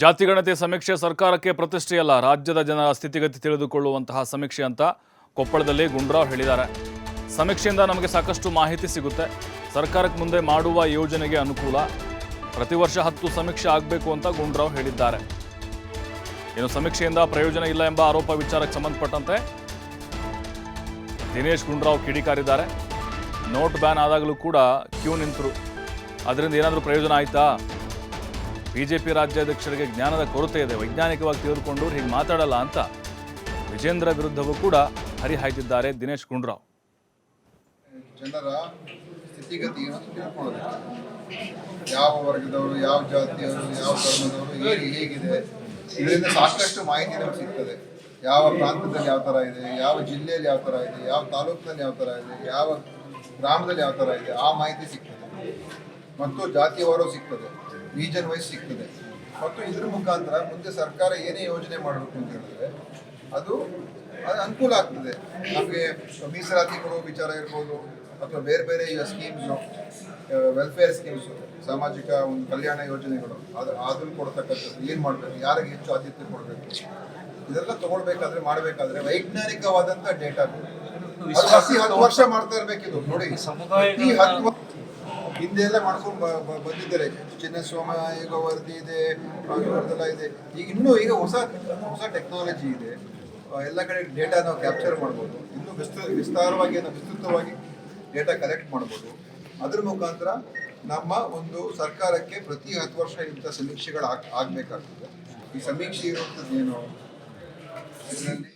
ಜಾತಿಗಣತಿ ಸಮೀಕ್ಷೆ ಸರ್ಕಾರಕ್ಕೆ ಪ್ರತಿಷ್ಠೆಯಲ್ಲ, ರಾಜ್ಯದ ಜನರ ಸ್ಥಿತಿಗತಿ ತಿಳಿದುಕೊಳ್ಳುವಂತಹ ಸಮೀಕ್ಷೆ ಅಂತ ಕೊಪ್ಪಳದಲ್ಲಿ ಗುಂಡ್ರಾವ್ ಹೇಳಿದ್ದಾರೆ. ಸಮೀಕ್ಷೆಯಿಂದ ನಮಗೆ ಸಾಕಷ್ಟು ಮಾಹಿತಿ ಸಿಗುತ್ತೆ. ಸರ್ಕಾರಕ್ಕೆ ಮುಂದೆ ಮಾಡುವ ಯೋಜನೆಗೆ ಅನುಕೂಲ. ಪ್ರತಿ ವರ್ಷ ಹತ್ತು ಸಮೀಕ್ಷೆ ಆಗಬೇಕು ಅಂತ ಗುಂಡ್ರಾವ್ ಹೇಳಿದ್ದಾರೆ. ಇನ್ನು ಸಮೀಕ್ಷೆಯಿಂದ ಪ್ರಯೋಜನ ಇಲ್ಲ ಎಂಬ ಆರೋಪ ವಿಚಾರಕ್ಕೆ ಸಂಬಂಧಪಟ್ಟಂತೆ ದಿನೇಶ್ ಗುಂಡ್ರಾವ್ ಕಿಡಿಕಾರಿದ್ದಾರೆ. ನೋಟ್ ಬ್ಯಾನ್ ಆದಾಗಲೂ ಕೂಡ ಕ್ಯೂ ನಿಂತರು. ಅದರಿಂದ ಏನಾದರೂ ಪ್ರಯೋಜನ ಆಯ್ತಾ? ಬಿಜೆಪಿ ರಾಜ್ಯಾಧ್ಯಕ್ಷರಿಗೆ ಜ್ಞಾನದ ಕೊರತೆ ಇದೆ. ವೈಜ್ಞಾನಿಕವಾಗಿ ತಿಳಿದುಕೊಂಡು ಹೀಗೆ ಮಾತಾಡಲ್ಲ ಅಂತ ವಿಜೇಂದ್ರ ವಿರುದ್ಧವೂ ಕೂಡ ಹರಿಹಾಯ್ದಿದ್ದಾರೆ ದಿನೇಶ್ ಗುಂಡ್ರಾವ್. ಜನರ ಸ್ಥಿತಿಗತಿಯನ್ನು ತಿಳ್ಕೊಳ್ಳೋದಕ್ಕೆ ಯಾವ ವರ್ಗದವರು, ಯಾವ ಜಾತಿಯವರು, ಯಾವ ಧರ್ಮದವರು, ಹೇಗೆ, ಹೇಗಿದೆ, ಇದರಿಂದ ಸಾಕಷ್ಟು ಮಾಹಿತಿ ನಮ್ಗೆ ಸಿಗ್ತದೆ. ಯಾವ ಪ್ರಾಂತದಲ್ಲಿ ಯಾವ ಥರ ಇದೆ, ಯಾವ ಜಿಲ್ಲೆಯಲ್ಲಿ ಯಾವ ಥರ ಇದೆ, ಯಾವ ತಾಲೂಕಿನಲ್ಲಿ ಯಾವ ಥರ ಇದೆ, ಯಾವ ಗ್ರಾಮದಲ್ಲಿ ಯಾವ ಥರ ಇದೆ, ಆ ಮಾಹಿತಿ ಸಿಗ್ತದೆ. ಮತ್ತು ಜಾತಿಯವರು ಸಿಗ್ತದೆ. ರೀಜನ್ ವೈಸ್ ಸಿಗ್ತದೆ. ಮತ್ತು ಇದ್ರ ಮುಖಾಂತರ ಮುಂದೆ ಸರ್ಕಾರ ಏನೇ ಯೋಜನೆ ಮಾಡಬೇಕು ಅಂತ ಹೇಳಿದ್ರೆ ಅದು ಅನುಕೂಲ ಆಗ್ತದೆ. ನಮಗೆ ಮೀಸಲಾತಿ ಕೊಡುವ ವಿಚಾರ ಇರ್ಬೋದು, ಅಥವಾ ಬೇರೆ ಬೇರೆ ಸ್ಕೀಮ್ಸು ವೆಲ್ಫೇರ್ ಸ್ಕೀಮ್ಸು ಸಾಮಾಜಿಕ ಒಂದು ಕಲ್ಯಾಣ ಯೋಜನೆಗಳು, ಅದು ಅದನ್ನು ಕೊಡ್ತಕ್ಕಂಥದ್ದು, ಏನು ಮಾಡಬೇಕು, ಯಾರಿಗೆ ಹೆಚ್ಚು ಆದ್ಯತೆ ಕೊಡಬೇಕು, ಇದೆಲ್ಲ ತಗೊಳ್ಬೇಕಾದ್ರೆ ಮಾಡಬೇಕಾದ್ರೆ ವೈಜ್ಞಾನಿಕವಾದಂಥ ಡೇಟಾ ಹತ್ತು ವರ್ಷ ಮಾಡ್ತಾ ಇರ್ಬೇಕಿದು, ನೋಡಿ. ಈ ಹತ್ತು ವರ್ಷ ಹಿಂದೆ ಎಲ್ಲ ಮಾಡ್ಕೊಂಡು ಬಂದಿದ್ದಾರೆ. ಚಿನ್ನಸ್ವಾಮಿ ಈಗ ವರದಿ ಇದೆ ಇವ್ರದ್ದೆಲ್ಲ ಇದೆ. ಈಗ ಇನ್ನೂ ಈಗ ಹೊಸ ಹೊಸ ಟೆಕ್ನಾಲಜಿ ಇದೆ. ಎಲ್ಲ ಕಡೆ ಡೇಟಾ ನಾವು ಕ್ಯಾಪ್ಚರ್ ಮಾಡ್ಬೋದು. ಇನ್ನೂ ವಿಸ್ತ, ವಿಸ್ತಾರವಾಗಿ ವಿಸ್ತೃತವಾಗಿ ಡೇಟಾ ಕಲೆಕ್ಟ್ ಮಾಡ್ಬೋದು. ಅದ್ರ ಮುಖಾಂತರ ನಮ್ಮ ಒಂದು ಸರ್ಕಾರಕ್ಕೆ ಪ್ರತಿ ಹತ್ತು ವರ್ಷ ಇಂಥ ಸಮೀಕ್ಷೆಗಳು ಆಗ್, ಆಗಬೇಕಾಗ್ತದೆ. ಈ ಸಮೀಕ್ಷೆ ಇರುವಂಥದ್ದು ಏನು? ಇದರಲ್ಲಿ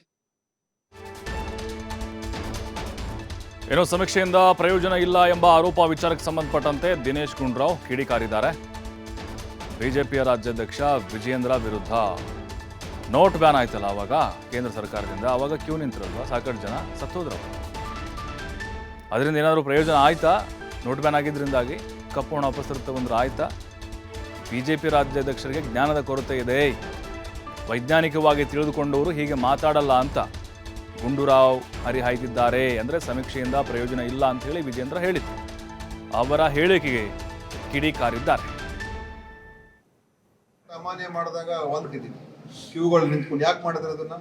ಏನೋ ಸಮೀಕ್ಷೆಯಿಂದ ಪ್ರಯೋಜನ ಇಲ್ಲ ಎಂಬ ಆರೋಪ ವಿಚಾರಕ್ಕೆ ಸಂಬಂಧಪಟ್ಟಂತೆ ದಿನೇಶ್ ಗುಂಡ್ರಾವ್ ಕಿಡಿಕಾರಿದ್ದಾರೆ. ಬಿಜೆಪಿಯ ರಾಜ್ಯಾಧ್ಯಕ್ಷ ವಿಜಯೇಂದ್ರ ವಿರುದ್ಧ ನೋಟ್ ಬ್ಯಾನ್ ಆಯ್ತಲ್ಲ ಅವಾಗ? ಕೇಂದ್ರ ಸರ್ಕಾರದಿಂದ ಅವಾಗ ಕ್ಯೂ ನಿಂತಿರಲ್ವ? ಸಾಕಷ್ಟು ಜನ ಸತ್ತೋದ್ರು ಅದರಿಂದ ಏನಾದರೂ ಪ್ರಯೋಜನ ಆಯ್ತಾ? ನೋಟ್ ಬ್ಯಾನ್ ಆಗಿದ್ದರಿಂದಾಗಿ ಕಪ್ಪು ಹಣ ಆಯಿತಾ ಬಂದ್ರೆ ಆಯ್ತಾ? ಬಿಜೆಪಿ ರಾಜ್ಯಾಧ್ಯಕ್ಷರಿಗೆ ಜ್ಞಾನದ ಕೊರತೆ ಇದೆ. ವೈಜ್ಞಾನಿಕವಾಗಿ ತಿಳಿದುಕೊಂಡವರು ಹೀಗೆ ಮಾತಾಡಲ್ಲ ಅಂತ. ಗುಂಡೂರಾವ್ ಹರಿಹಾಯ್ದಿದ್ದಾರೆ ಅಂದರೆ ಸಮೀಕ್ಷೆಯಿಂದ ಪ್ರಯೋಜನ ಇಲ್ಲ ಅಂತ ಹೇಳಿ ವಿಜೇಂದ್ರ ಹೇಳಿದ್ರು. ಅವರ ಹೇಳಿಕೆಗೆ ಕಿಡಿಕಾರಿದ್ದಾರೆ. ಸಾಮಾನ್ಯ ಮಾಡಿದಾಗ ಒಂದಿದ್ದೀವಿ ಕ್ಯೂಗಳು ನಿಂತ್ಕೊಂಡು ಯಾಕೆ ಮಾಡಿದ್ರೆ ಅದನ್ನ?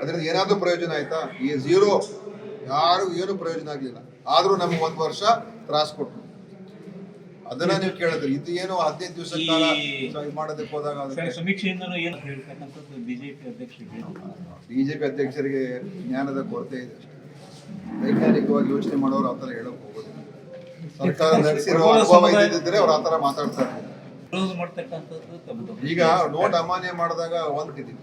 ಅದರಿಂದ ಏನಾದರೂ ಪ್ರಯೋಜನ ಆಯ್ತಾ? ಈ ಝೀರೋ ಯಾರು ಏನು ಪ್ರಯೋಜನ ಆಗಲಿಲ್ಲ. ಆದರೂ ನಮ್ಗೆ ಒಂದು ವರ್ಷ ತ್ರಾಸ್ ಕೊಟ್ರು. ಅದನ್ನ ನೀವು ಕೇಳಿದ್ರಿ ಇದು ಏನೋ ಹದಿನೈದು ದಿವಸ ಕಾಲ ಮಾಡೋದಕ್ಕೆ ಹೋದಾಗ ಸಮೀಕ್ಷೆಯಿಂದನೂ ಏನು ಹೇಳ್ತಕ್ಕಂಥದ್ದು ಬಿಜೆಪಿ ಅಧ್ಯಕ್ಷರಿಗೆ ಬಿಜೆಪಿ ಅಧ್ಯಕ್ಷರಿಗೆ ಜ್ಞಾನದ ಕೊರತೆ ಇದೆ ವೈಜ್ಞಾನಿಕವಾಗಿ ಯೋಚನೆ ಮಾಡೋರು ಆತರ ಥರ ಹೇಳಕ್ ಹೋಗೋದು ಸರ್ಕಾರ ನಡೆಸಿರೋ ಅನುಭವ ಇದ್ದಿದ್ರೆ ಅವ್ರು ಆ ಥರ ಮಾತಾಡ್ತಾರೆ ಈಗ ನೋಟ್ ಅಮಾನ್ಯ ಮಾಡಿದಾಗ ಒಂದಿದ್ದೀವಿ